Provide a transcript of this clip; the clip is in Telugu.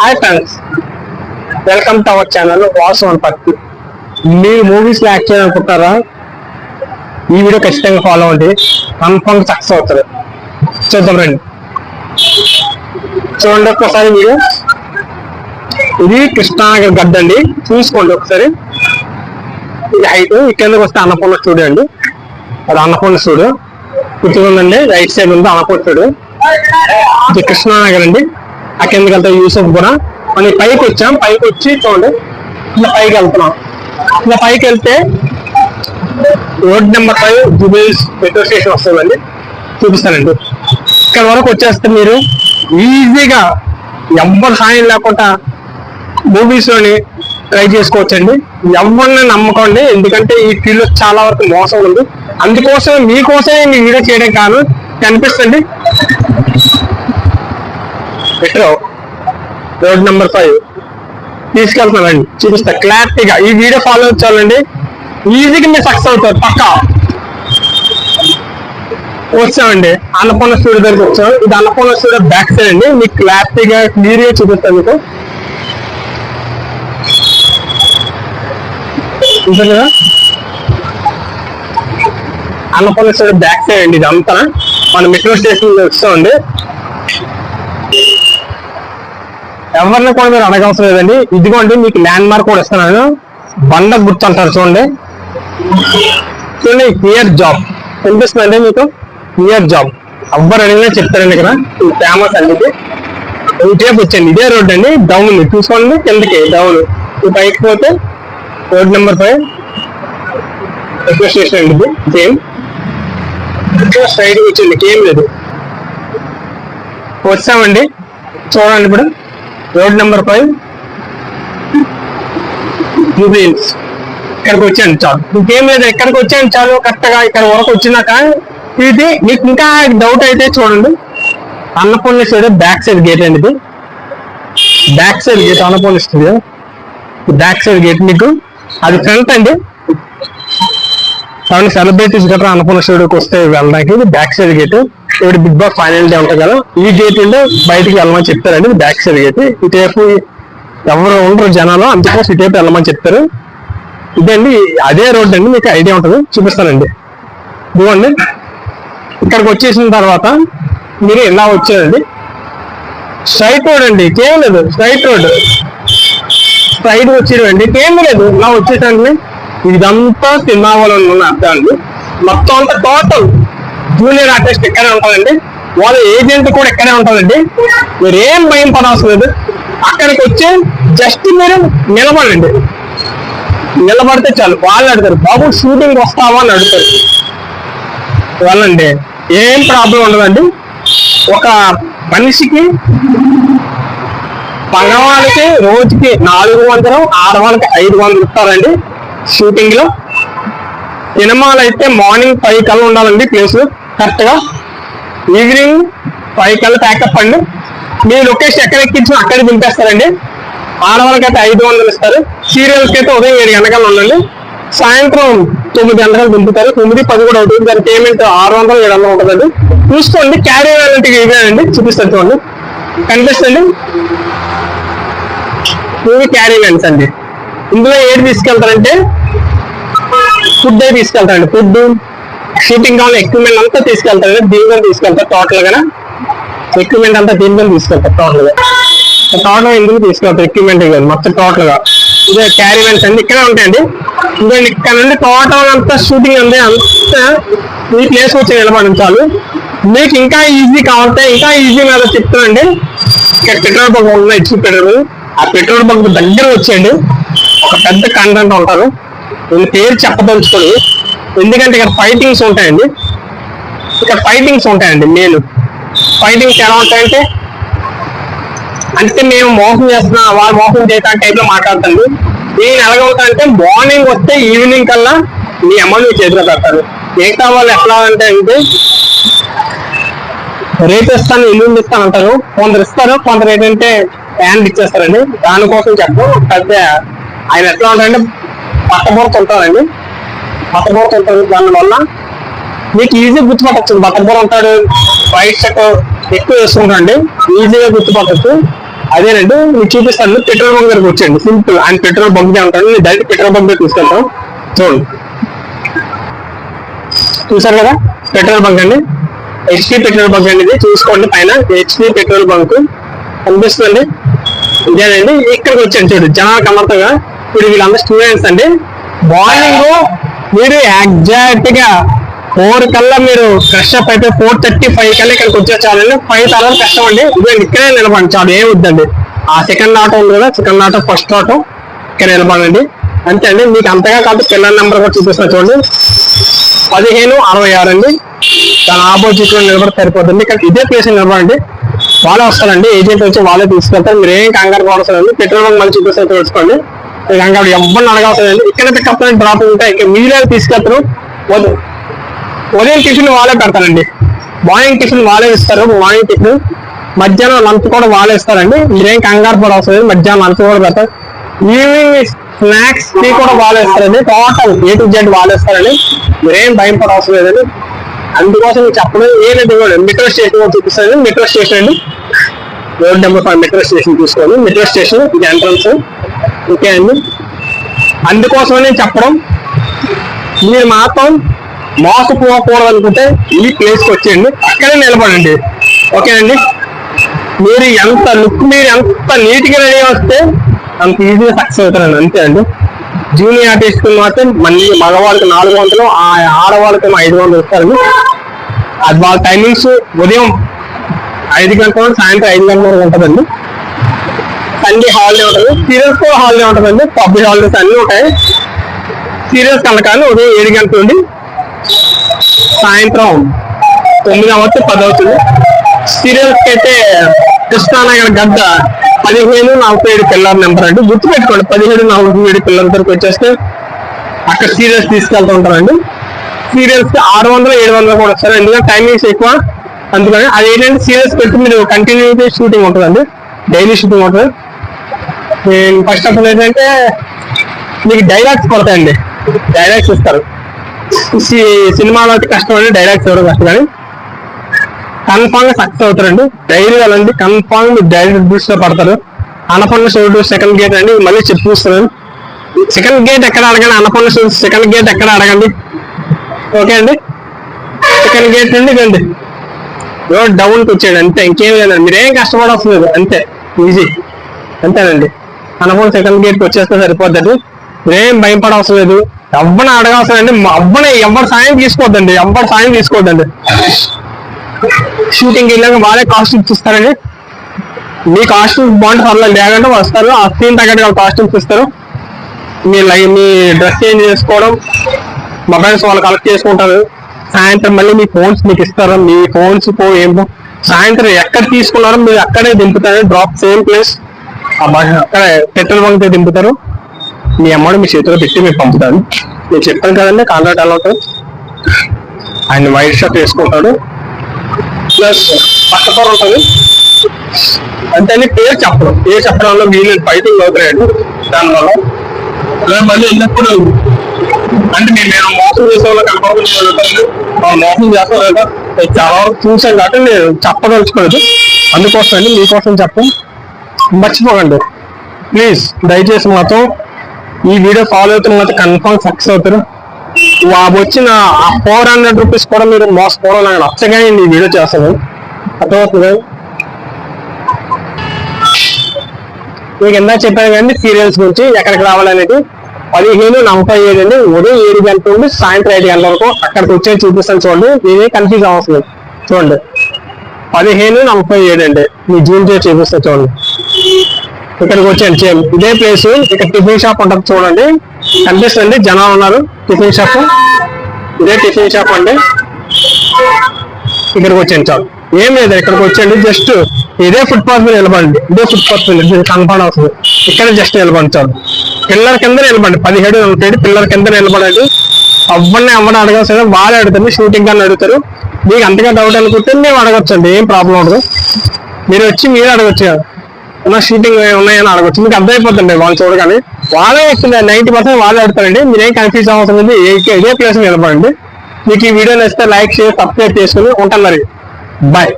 Hi friends welcome to our channel Vasu one పక్తి మీరు మూవీస్లో యాక్ట్ చేయాలనుకుంటారా ఈ వీడియో ఖచ్చితంగా ఫాలో అవ్వండి. కన్ఫర్మ్ సక్సెస్ అవుతారు చూద్దాం రండి. చూడండి ఒక్కసారి మీరు. ఇది కృష్ణానగర్ గడ్డ అండి. చూసుకోండి ఒకసారి ఇది హైట్ ఈ వస్తే అన్నపూర్ణ స్టూడియో అండి. అది అన్నపూర్ణ స్టూడియో. ఇక్కడ ఉందండి రైట్ సైడ్ ఉంది అన్నపూర్ణ స్టూడియో. ఇది కృష్ణానగర్ అండి. ఆ కిందకి వెళ్తే యూసఫ్ కూడా. మనం పైకి వచ్చాం. పైకి వచ్చి చూడండి. ఇలా పైకి వెళ్తున్నాం. ఇలా పైకి వెళ్తే road number five Jubilee Hills metro station వస్తుందండి. చూపిస్తానండి. ఇక్కడ వరకు వచ్చేస్తే మీరు ఈజీగా ఎవ్వరి సాయం లేకుండా మూవీస్లోని ట్రై చేసుకోవచ్చండి. ఎవరిని నమ్మకండి. ఎందుకంటే ఈ ఫీల్డ్ చాలా వరకు మోసం ఉంది. అందుకోసం మీకోసమే ఈ వీడియో చేయడం కాదు. కనిపిస్తుంది. Road number five. తీసుకెళ్తున్నానండి. చూపిస్తా. క్లారిటీగా. ఈ వీడియో ఫాలో చాలండి ఈజీగా మీరు సక్సెస్ అవుతారు. పక్కా. వచ్చామండి. అన్నపూర్ణ స్టూడియో దగ్గరికి వచ్చాం. ఇది అన్నపూర్ణ స్టూడియో బ్యాక్ సైడ్ అండి. మీకు క్లారిటీగా క్లియర్గా చూపిస్తాను మీకు. ఉంటుంది కదా అన్నపూర్ణ స్టూడియో బ్యాక్ సైడ్ అండి ఇది అంతా. మన మెట్రో స్టేషన్ వస్తామండి ఎవరిని కూడా మీరు అడగవసరం లేదండి. ఇదిగోండి మీకు ల్యాండ్ మార్క్ కూడా ఇస్తున్నాను. బండ గుర్తు అంటారు చూడండి. చూడండి క్లియర్ జాబ్ కనిపిస్తుందండి మీకు? క్లియర్ జాబ్ ఎవ్వరు అడిగినా చెప్తారండి ఇక్కడ. ఫేమస్ అండి ఇది. ఇటువైపు వచ్చండి ఇదే రోడ్ అండి. డౌన్ చూసుకోండి కిందకి డౌన్ ఈ పైకి పోతే రోడ్ నెంబర్ ఫైవ్ ఎక్కువ స్టేషన్ అండి ఇది. సేమ్ స్ట్రైట్ వచ్చింది ఏం లేదు. వచ్చామండి. చూడండి ఇప్పుడు. Road number five. జూబ్లీన్స్ ఇక్కడికి వచ్చాను చాలు. ఇంకేం లేదు ఎక్కడికి వచ్చాను చాలు కరెక్ట్గా ఇక్కడ వరకు వచ్చినాక. ఇది మీకు ఇంకా డౌట్ అయితే చూడండి. Annapurna studio back side gate అండి ఇది. Back side gate Annapurna studio. Back side gate మీకు. అది ఫ్రంట్ అండి. కాబట్టి సెలబ్రిటీస్ గట్రా అన్నపూర్ణ స్టూడియోకి వస్తే వెళ్ళడానికి ఇది బ్యాక్ సైడ్ గేట్ ఇప్పుడు బిగ్ బాస్ ఫైనల్ డే ఉంటుంది కదా ఈ గేట్ ఉండే బయటికి వెళ్ళమని చెప్తారండి బ్యాక్ సైడ్ గేట్ ఇటువైపు ఎవరు ఉండరు జనాలు అందుకోసం ఇటువైపు వెళ్ళమని చెప్తారు. ఇదండి అదే రోడ్ అండి మీకు ఐడియా ఉంటుంది చూపిస్తానండి. ఇదిగోండి ఇక్కడికి వచ్చేసిన తర్వాత మీరు ఇలా వచ్చారండి? స్ట్రైట్ రోడ్ అండి ఏం లేదు స్ట్రైట్ రోడ్. స్ట్రైట్ వచ్చేయండి ఏం లేదు ఇలా వచ్చేసండి ఇదంతా తిన్నావాలని ఉన్న అర్థం అండి. మొత్తం అంతా టోటల్ జూనియర్ ఆర్టిస్ట్ ఇక్కడే ఉంటుందండి? వాళ్ళ ఏజెంట్ కూడా ఇక్కడే ఉంటుందండి? మీరు ఏం భయం పడవలసిన లేదు. అక్కడికి వచ్చి జస్ట్ మీరు నిలబడండి. నిలబడితే చాలు. వాళ్ళు అడుగుతారు బాబు షూటింగ్ వస్తావా? అని అడుగుతారు. వాళ్ళండి. ఏం ప్రాబ్లం ఉండదండి. ఒక మనిషికి పగవాళ్ళకి రోజుకి నాలుగు వందలు ఆడవాళ్ళకి ఐదు వందలు ఇస్తారండి షూటింగ్లో సినిమాలు అయితే మార్నింగ్ ఫైవ్ కల్లా ఉండాలండి ప్లేస్. కరెక్ట్గా ఈవినింగ్ ఫైవ్ కల్లా ప్యాకప్ అండి. మీ లొకేషన్ ఎక్కడ ఎక్కించినా అక్కడ దింపేస్తారండి. ఆడవాళ్ళకి అయితే ఐదు వందలు ఇస్తారు. సీరియల్స్కి అయితే ఉదయం ఏడు గంటలు ఉండండి. సాయంత్రం తొమ్మిది గంటలకు దింపుతారు. తొమ్మిది పది కూడా అవుతుంది. దాని పేమెంట్ ఆరు వందలు ఏడు వందలు ఉంటుందండి. చూసుకోండి క్యారీ అలాంటివి ఇవేనండి. చూపిస్తారు చూడండి. కనిపిస్తుంది ఇవి క్యారీ వ్యాన్స్ అండి. ఇందులో ఏది తీసుకెళ్తారంటే? ఫుడ్ అయి తీసుకెళ్తారండి. ఫుడ్ షూటింగ్ కావాలి ఎక్విప్మెంట్ అంతా తీసుకెళ్తారండి దీనిలో తీసుకెళ్తారు టోటల్గా ఎక్విప్మెంట్ అంతా దీనిలో తీసుకెళ్తారు టోటల్గా. టోటల్ ఇందులో తీసుకెళ్తారు? ఎక్విప్మెంట్ కాదు మొత్తం టోటల్గా. ఇదే క్యారీ అన్ని ఇక్కడే ఉంటాయండి. ఇదండి ఇక్కడ నుండి టోటల్ అంతా షూటింగ్ ఉంది అంతా ఈ ప్లేస్ వచ్చి నిలబడి చాలు మీకు ఇంకా ఈజీ కావాలంటే ఇంకా ఈజీ మీద చెప్తానండి ఇక్కడ పెట్రోల్ బంక్ ఉన్నాయి ఇచ్చి పెట్రోల్ ఆ పెట్రోల్ బంక్ దగ్గర వచ్చేయండి. ఒక పెద్ద కంటెంట్ ఉంటారు. నేను పేరు చెప్పదలుచుకొని ఎందుకంటే ఇక్కడ ఫైటింగ్స్ ఉంటాయండి. ఇక్కడ ఫైటింగ్స్ ఉంటాయండి నేను ఫైటింగ్స్ ఎలా ఉంటాయంటే అంటే మేము మోసం చేస్తున్నా వాళ్ళు మోసం చేయటానికి టైప్లో మాట్లాడతాను నేను ఎలాగవుతా అంటే మార్నింగ్ వస్తే ఈవినింగ్ కల్లా మీ అమ్మని చేతిలో పెడతారు. మిగతా వాళ్ళు ఎట్లా అంటే అంటే రేట్ ఇస్తాను ఇల్లు ఇస్తాను అంటారు. కొందరు ఇస్తారు కొందరు ఏంటంటే హ్యాండ్ ఇచ్చేస్తారండి. దానికోసం చెప్పు పెద్ద ఆయన ఎట్లా ఉంటారంటే పట్టబోర్త బట్టబోర్ బట్టబోర్త ఉంటారు దానివల్ల మీకు ఈజీ గుర్తుపట్టచ్చు. బట్టబోర్ ఉంటాడు వైట్ షర్ట్ ఎక్కువ వేసుకుంటాండి ఈజీగా గుర్తుపట్టచ్చు. అదేనండి మీకు చూపిస్తాను. పెట్రోల్ బంక్ దగ్గరకు వచ్చేయండి. సింపుల్ ఆయన పెట్రోల్ బంక్ ఉంటాడు నేను డైరెక్ట్ పెట్రోల్ బంక్ దగ్గర తీసుకెళ్తాం. చూడండి. చూసారు కదా? పెట్రోల్ బంక్ అండి. హెచ్పి పెట్రోల్ బంక్ అండి ఇది. చూసుకోండి పైన. HP petrol bunk. కనిపిస్తుంది ఇదేనండి. ఇక్కడికి వచ్చాను చూడు. జనాలు అమర్తగా ఇప్పుడు వీళ్ళందరూ స్టూడెంట్స్ అండి. మార్నింగ్ మీరు ఎగ్జాక్ట్గా ఫోర్ కల్లా మీరు ఫ్రెష్ అప్ అయితే ఫోర్ థర్టీ ఫైవ్ కల్లా ఇక్కడికి వచ్చేసారండి ఫైవ్ తర్వాత కష్టం అండి ఇదిగోండి ఇక్కడే నిలబడండి చాలు ఏం వద్దండి. ఆ సెకండ్ ఆటో ఉంది కదా సెకండ్ ఆటో ఫస్ట్ ఆటో ఇక్కడ నిలబడండి. అంతే అండి మీకు అంతగా కాదు పిల్లల నెంబర్ కూడా చూపిస్తున్నా చూడండి. పదిహేను అరవై ఆరు అండి. దాని ఆపోజిట్లో నిలబడి సరిపోతుంది. ఇక్కడ ఇదే ప్లేస్ నిలబడండి. వాళ్ళే వస్తారండి ఏజెంట్ వచ్చి వాళ్ళే తీసుకెళ్తారు. మీరు ఏం కంగారు పడతారండి పెట్రోల్ బంక్ మళ్ళీ చూపిస్తారు తెలుసుకోండి మీరు ఎవ్వరిని ఎవరిని అడగవసరండి ఇక్కడ పికప్ డ్రాప్ ఉంటాయి ఇక్కడ మీరే తీసుకెళ్తారు. వద్దు ఉదయం టిఫిన్ వాళ్ళే పెడతారండి. మార్నింగ్ టిఫిన్ వాళ్ళే ఇస్తారు మార్నింగ్ టిఫిన్. మధ్యాహ్నం లంచ్ కూడా వాళ్ళే ఇస్తారండి. మీరేం కంగారు పడవసరం లేదు మధ్యాహ్నం లంచ్ కూడా పెడతారు. ఈవినింగ్ స్నాక్స్ టీ కూడా వాళ్ళే ఇస్తారండి. టోటల్ ఏ టు జెడ్ వాళ్ళే ఇస్తారండి. మీరేం భయం పడవసరం లేదండి. అందుకోసం చెప్పడం చెప్పడం రెడ్డి కూడా మెట్రో స్టేషన్ కూడా చూపిస్తాను మెట్రో స్టేషన్ అండి. Road number five metro station తీసుకొని మెట్రో స్టేషన్ ఇది ఎంట్రన్స్. ఓకే అండి? అందుకోసమనే చెప్పడం మీరు మాత్రం మోసపోకూడదు అనుకుంటే ఈ ప్లేస్కి వచ్చేయండి అక్కడే నిలబడండి. ఓకేనండి మీరు ఎంత లుక్ మీరు ఎంత నీట్గా రెడీ వస్తే అంత ఈజీగా సక్సెస్ అవుతారండి అంతే అండి. జూనియర్ ఆర్టిస్ట్కి మాత్రం మళ్ళీ మగవాళ్ళకి నాలుగు వందలు ఆ ఆడవాళ్ళకి ఐదు వందలు ఇస్తారండి. అది వాళ్ళ టైమింగ్స్ ఉదయం ఐదు గంటల నుండి సాయంత్రం ఐదు గంటల వరకు ఉంటుందండి. సండే హాలిడే ఉంటుంది. సీరియల్స్ కూడా హాలిడే ఉంటుందండి. పబ్లిక్ హాలిడేస్ అన్నీ ఉంటాయి. సీరియల్స్ కనుక ఉదయం ఏడు గంటల నుండి సాయంత్రం తొమ్మిది అవ్వచ్చు పది అవుతుంది సీరియల్స్కి అయితే కృష్ణానగర్ గద్ద పదిహేను నలభై ఏడు పిల్లల నెంబర్ అండి. గుర్తు పెట్టుకోండి పదిహేను నలభై ఏడు పిల్లల దగ్గరకు వచ్చేస్తే అక్కడ సీరియల్స్ తీసుకెళ్తూ ఉంటారండి. సీరియల్స్ ఆరు వందలు ఏడు వందలు కూడా వస్తారు ఎందుకంటే టైమింగ్స్ ఎక్కువ. అందుకని అది ఏంటంటే సీరియస్ పెట్టి మీరు కంటిన్యూ షూటింగ్ ఉంటుందండి. డైలీ షూటింగ్ ఉంటుంది. ఫస్ట్ ఆఫ్ ఆల్ ఏంటంటే మీకు డైలాగ్స్ పడతాయండి డైలాగ్స్ ఇస్తారు. సి- సినిమాలో అయితే కష్టం అండి డైలాగ్స్ ఎవరు కష్టం కానీ. కన్ఫామ్గా సక్సెస్ అవుతారండి. డైలీ వెళ్ళండి కన్ఫామ్ మీరు డైరెక్ట్ బూస్ట్లో పడతారు. అనపన్న షోడు సెకండ్ గేట్ అండి మళ్ళీ చెప్పిస్తున్నాను సెకండ్ గేట్ ఎక్కడ అడగండి? అనపన్న షోడు సెకండ్ గేట్ ఎక్కడ అడగండి? ఓకే అండి. సెకండ్ గేట్ నుండి రండి రోడ్ డౌన్కి వచ్చాడు అంతే. ఇంకేం లేదండి మీరేం కష్టపడవసలేదు అంతే. ఈజీ అంతేనండి. అనపన్న సెకండ్ గేట్కి వచ్చేస్తే సరిపోద్దండి. మీరేం భయపడవసరం లేదు ఎవ్వని అడగవసరం అండి ఎవ్వని ఎవరి సాయం తీసుకోవద్దండి ఎవరి సాయం తీసుకోవద్దండి షూటింగ్ వెళ్ళాక వాళ్ళే కాస్ట్యూమ్స్ ఇస్తారండి మీ కాస్ట్యూమ్స్ బాగుంటే పర్లేదు లేదంటే వస్తారు. ఆ సీన్ తగ్గట్టుగా కాస్ట్యూమ్స్ ఇస్తారు. మీ లై- మీ డ్రెస్ చేంజ్ చేసుకోవడం మొబైల్స్ వాళ్ళు కలెక్ట్ చేసుకుంటారు. సాయంత్రం మళ్ళీ మీ ఫోన్స్ మీకు ఇస్తారు? మీ ఫోన్స్ పో ఏమో. సాయంత్రం ఎక్కడ తీసుకున్నారో మీరు అక్కడే దింపుతారు. Drop same place. అక్కడ పెట్రోల్ బంక్ దింపుతారు. మీ అమౌంట్ మీ చేతిలో పెట్టి మీరు పంపుతారు. నేను చెప్పాను కదండి కాంట్రాక్ట్ అలౌట్ ఆయన వైట్ షర్ట్ వేసుకుంటాడు. ప్లస్ పట్టపర ఉంటుంది. అంతే పేరు చెప్పడం. పేరు చెప్పడంలో వీళ్ళు ఫైటింగ్ లోతురాడు దానివల్ల. మళ్ళీ వెళ్ళినప్పుడు అంటే నేను మోసం చేసే వాళ్ళకి చేయగలుగుతాను మోసం చేస్తాను చాలా వరకు చూసాను కాబట్టి నేను చెప్పదలుచుకోలేదు అందుకోసం అండి మీకోసం చెప్పం. మర్చిపోకండి. ప్లీజ్ దయచేసి మాత్రం ఈ వీడియో ఫాలో అవుతున్న మాత్రం కన్ఫర్మ్ సక్సెస్ అవుతారు. వచ్చిన ఆ ఫోర్ హండ్రెడ్ రూపీస్ కూడా మీరు మోసపోవడం నాకు నచ్చగానే ఈ వీడియో చేస్తాను. అర్థమవుతుంది? మీకు ఎంత చెప్పాను కానీ సీరియల్స్ గురించి ఎక్కడికి రావాలనేది. పదిహేను నలభై ఏడు అండి. ఉదయం ఏడు గంటల నుండి సాయంత్రం ఐదు గంటల వరకు అక్కడికి వచ్చే చూపిస్తాను చూడండి. నేనే కన్ఫ్యూజ్ అవ్వలేదు చూడండి. పదిహేను నలభై ఏడు అండి. మీ జూమ్ చేసి చూపిస్తాను చూడండి. ఇక్కడికి వచ్చాను ఇదే ప్లేస్ ఇక్కడ టిఫిన్ షాప్ ఉంటుంది చూడండి. కనిపిస్తుంది జనాలు ఉన్నారు. టిఫిన్ షాప్ ఇదే టిఫిన్ షాప్ అండి. ఇక్కడికి వచ్చాను చాలు. ఏం లేదు. ఇక్కడికి వచ్చండి జస్ట్ ఇదే ఫుట్ పాత్ మీద నిలబడండి. ఇదే ఫుట్పాత్ మీద. కనపడ అవుతుంది ఇక్కడ జస్ట్ నిలబడి చాలు. పిల్లల కింద నిలబడండి పదిహేడు నలభై పిల్లల కింద నిలబడండి. అవ్వని అవ్వని అడగాల్సిన వాళ్ళే అడుగుతారు షూటింగ్ అని అడుగుతారు. మీకు అంతగా డౌట్ అనుకుంటే మేము అడగొచ్చండి ఏం ప్రాబ్లం ఉండదు. మీరు వచ్చి మీరు అడగొచ్చు ఉన్న షూటింగ్ ఉన్నాయని అడగొచ్చు. మీకు అర్థమైపోతుంది వాళ్ళు చూడగానే. వాళ్ళే వస్తుంది నైన్టీ పర్సెంట్ వాళ్ళే అడుగుతారండి. మీరేం కన్ఫ్యూజ్ అవసరం లేదు ఏ- ఇదే ప్లేస్ నిలబడండి. మీకు ఈ వీడియో నచ్చితే లైక్ చేసి సబ్స్క్రైబ్ చేసుకుని ఉంటాను మరి. బాయ్